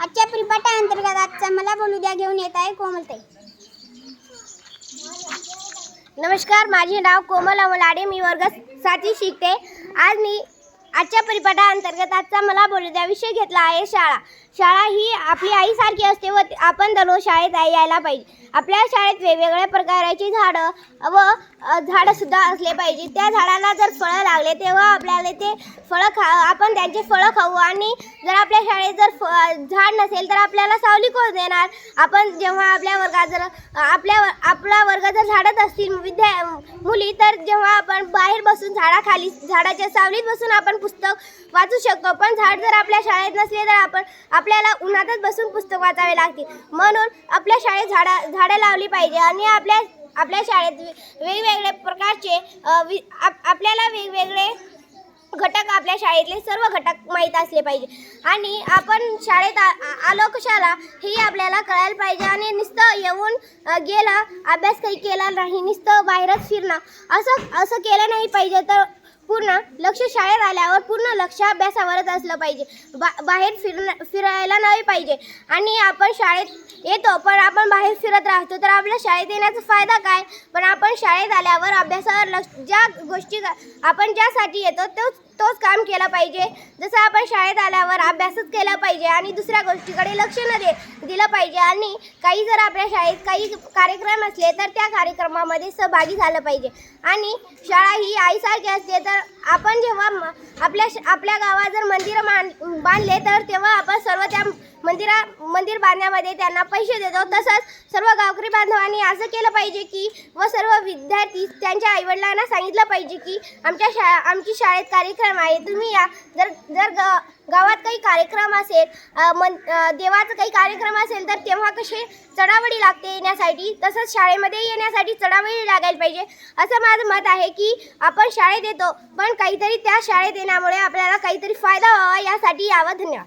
आजच्या प्रिपाटा अंतर्गत आजचा मला बोलू द्या घेऊन येत आहे कोमलताई नमस्कार माझे नाव कोमल अमलाडे मी वर्ग सातवी शिकते. आज मी आजच्या परिपाठाअंतर्गत आजचा मला बोलू द्या विषय घेतला आहे शाळा. शाळा ही आपली आईसारखी असते व आपण दररोज शाळेत यायला पाहिजे. आपल्या शाळेत वेगवेगळ्या प्रकारची झाडं व झाडंसुद्धा असले पाहिजे. त्या झाडाला जर फळं लागले तेव्हा आपल्याला ते फळं खा आपण त्यांचे फळं खाऊ आणि जर आपल्या शाळेत जर फ झाड नसेल तर आपल्याला सावली कोण देणार? आपण जेव्हा आपल्या वर्गात जर आपल्या आपला वर्ग जर झाडत असतील विद्या मुली तर जेव्हा आपण बाहेर बसून झाडाखाली झाडाच्या सावलीत बसून आपण पुस्तक वाचू शकतो. पण झाड जर आपल्या शाळेत नसले तर आपण आपल्याला उन्हातच बसून पुस्तक वाचावे लागते म्हणून आपल्या शाळेत झाडा झाडं लावली पाहिजे आणि आपल्या आपल्या शाळेत वेगवेगळ्या प्रकारचे वि- आप- आपल्याला वेगवेगळे घटक आपल्या शाळेतले सर्व घटक माहीत असले पाहिजे. आणि आपण शाळेत आ- आ- आलो कशाला हे आपल्याला कळायला पाहिजे आणि नुसतं येऊन गेला अभ्यास काही केला नाही नुसतं बाहेरच फिरणं. असं असं केलं नाही पाहिजे तर पूर्ण लक्ष शाळेत आल्यावर पूर्ण लक्ष अभ्यासावरच असलं पाहिजे. बा बाहेर फिरण फिरायला नाही पाहिजे. आणि आपण शाळेत येतो पण आपण बाहेर फिरत राहतो तर आपल्या शाळेत येण्याचा फायदा काय? पण आपण शाळेत आल्यावर अभ्यासावर लक्ष ज्या गोष्टी आपण ज्यासाठी येतो तोच तोच काम केला पाहिजे. जसं आपण शाळेत आल्यावर अभ्यासच केला पाहिजे आणि दुसऱ्या गोष्टीकडे लक्ष न दे दिलं पाहिजे. आणि काही जर आपल्या शाळेत काही कार्यक्रम असले तर त्या कार्यक्रमामध्ये सहभागी झालं पाहिजे. आणि शाळा ही आईसारखी असते तर आपण जेव्हा आपल्या श- आपल्या गावात जर मंदिरं मान बांधले तर तेव्हा आपण सर्व त्या मंदिरा मंदिर बांधण्यामध्ये त्यांना पैसे देतो. तसंच सर्व गावकरी बांधवांनी असं केलं पाहिजे की व सर्व विद्यार्थी त्यांच्या आईवडिलांना सांगितलं पाहिजे की आमच्या शा आमची शाळेत कार्यक्रम आहे. तुम्ही या. जर जर ग गावात काही कार्यक्रम असेल मन अ, देवाचा काही कार्यक्रम असेल तर तेव्हा कसे चढावडी लागते येण्यासाठी. तसंच शाळेमध्ये येण्यासाठी चढावडी लागायला पाहिजे. असं माझं मत आहे की आपण शाळेत येतो पण काहीतरी त्या शाळेत येण्यामुळे आपल्याला काहीतरी फायदा व्हावा यासाठी यावं धन्यवाद.